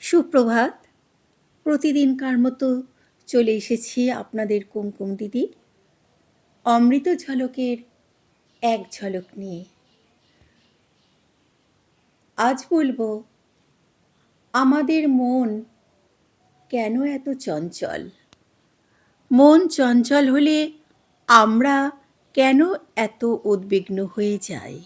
সুপ্রভাত। প্রতিদিনকার মতো চলে এসেছি আপনাদের কুমকুম দিদি। অমৃত ঝলকের এক ঝলক নিয়ে। আজ বলব, আমাদের মন কেন এত চঞ্চল? মন চঞ্চল হলে আমরা কেন এত উদ্বিগ্ন হয়ে যাই?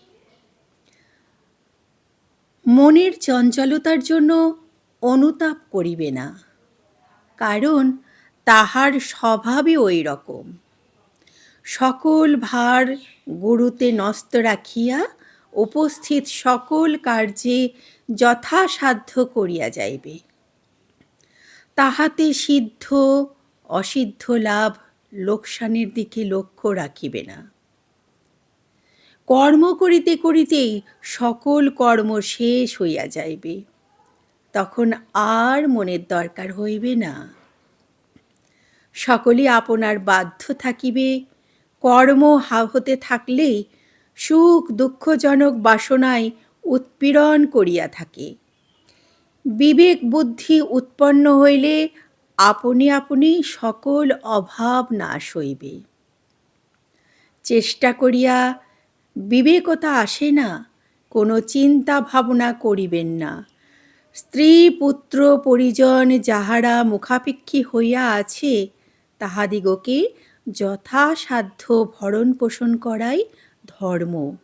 মনের চঞ্চলতার জন্য অনুতাপ করিবে না, কারণ তাহার স্বভাবই ওই রকম সকল ভার গুরুতে ন্যস্ত রাখিয়া উপস্থিত সকল কার্যে যথাসাধ্য করিয়া যাইবে। তাহাতে সিদ্ধ, অসিদ্ধ লাভ লোকসানের দিকে লক্ষ্য রাখিবে না। কর্ম করিতে করিতেই সকল কর্ম শেষ হইয়া যাইবে। তখন আর মনের দরকার হইবে না। সকলে আপনার বাধ্য থাকিবে। কর্ম হতে থাকলেই সুখ দুঃখজনক বাসনায় উৎপীড়ন করিয়া থাকে। বিবেক বুদ্ধি উৎপন্ন হইলে আপনি আপনি সকল অভাব নাশ হইবে। চেষ্টা করিয়া বিবেকতা আসে না, কোনো চিন্তা ভাবনা করিবেন না। স্ত্রী পুত্র পরিজন যাহারা মুখাপেক্ষী হইয়া আছে, তাহাদিগকে যথাসাধ্য ভরণ পোষণ করাই ধর্ম।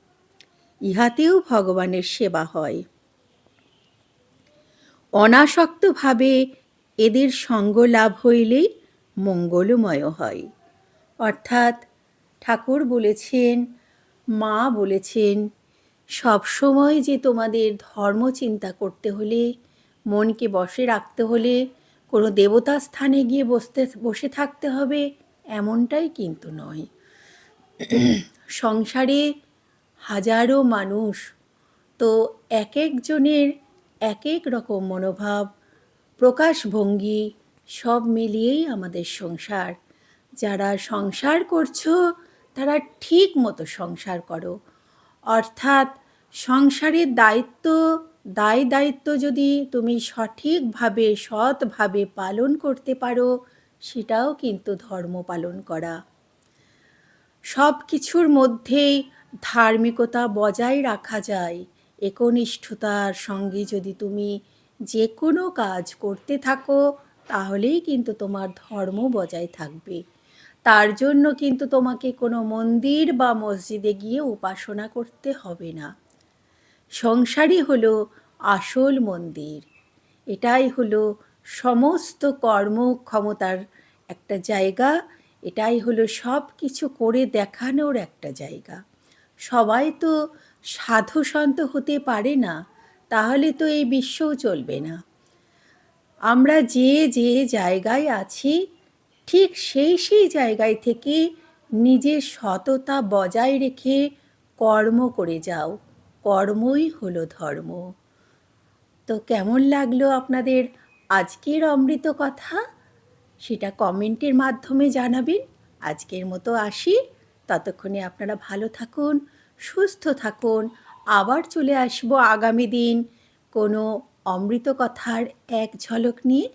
ইহাতেও ভগবানের সেবা হয়। অনাসক্তভাবে এদের সঙ্গ লাভ হইলেই মঙ্গলময় হয়। অর্থাৎ ঠাকুর বলেছেন, মা বলেছেন সবসময় যে তোমাদের ধর্ম চিন্তা করতে হলে, মনকে বসে রাখতে হলে, কোনো দেবতা স্থানে গিয়ে বসতে, বসে থাকতে হবে, এমনটাই কিন্তু নয়। সংসারে হাজারো মানুষ, তো এক একজনের এক এক রকম মনোভাব, প্রকাশভঙ্গি, সব মিলিয়েই আমাদের সংসার। যারা সংসার করছ, তারা ঠিক মতো সংসার করো। অর্থাৎ সংসারের দায়িত্ব, দায় দায়িত্ব যদি তুমি সঠিকভাবে, সৎভাবে পালন করতে পারো, সেটাও কিন্তু ধর্ম পালন করা। সব কিছুর মধ্যেই ধার্মিকতা বজায় রাখা যায়। একনিষ্ঠতার সঙ্গে যদি তুমি যে কোনো কাজ করতে থাকো, তাহলেই কিন্তু তোমার ধর্ম বজায় থাকবে। তার জন্য কিন্তু তোমাকে কোনো মন্দির বা মসজিদে গিয়ে উপাসনা করতে হবে না। সংসারই হলো আসল মন্দির। এটাই হলো সমস্ত কর্মক্ষমতার একটা জায়গা। এটাই হলো সব কিছু করে দেখানোর একটা জায়গা। সবাই তো সাধু সন্ত হতে পারে না, তাহলে তো এই বিশ্বও চলবে না। আমরা যে যে জায়গায় আছি ঠিক সেই সেই জায়গায় থেকে নিজের সততা বজায় রেখে কর্ম করে যাও। কর্মই হলো ধর্ম। তো কেমন লাগল আপনাদের আজকের অমৃত কথা? সেটা কমেন্টের মাধ্যমে জানাবেন। আজকের মতো আসি। ততক্ষণে আপনারা ভালো থাকুন, সুস্থ থাকুন। আবার চলে আসব আগামী দিন কোনো অমৃত কথার এক ঝলক নিয়ে।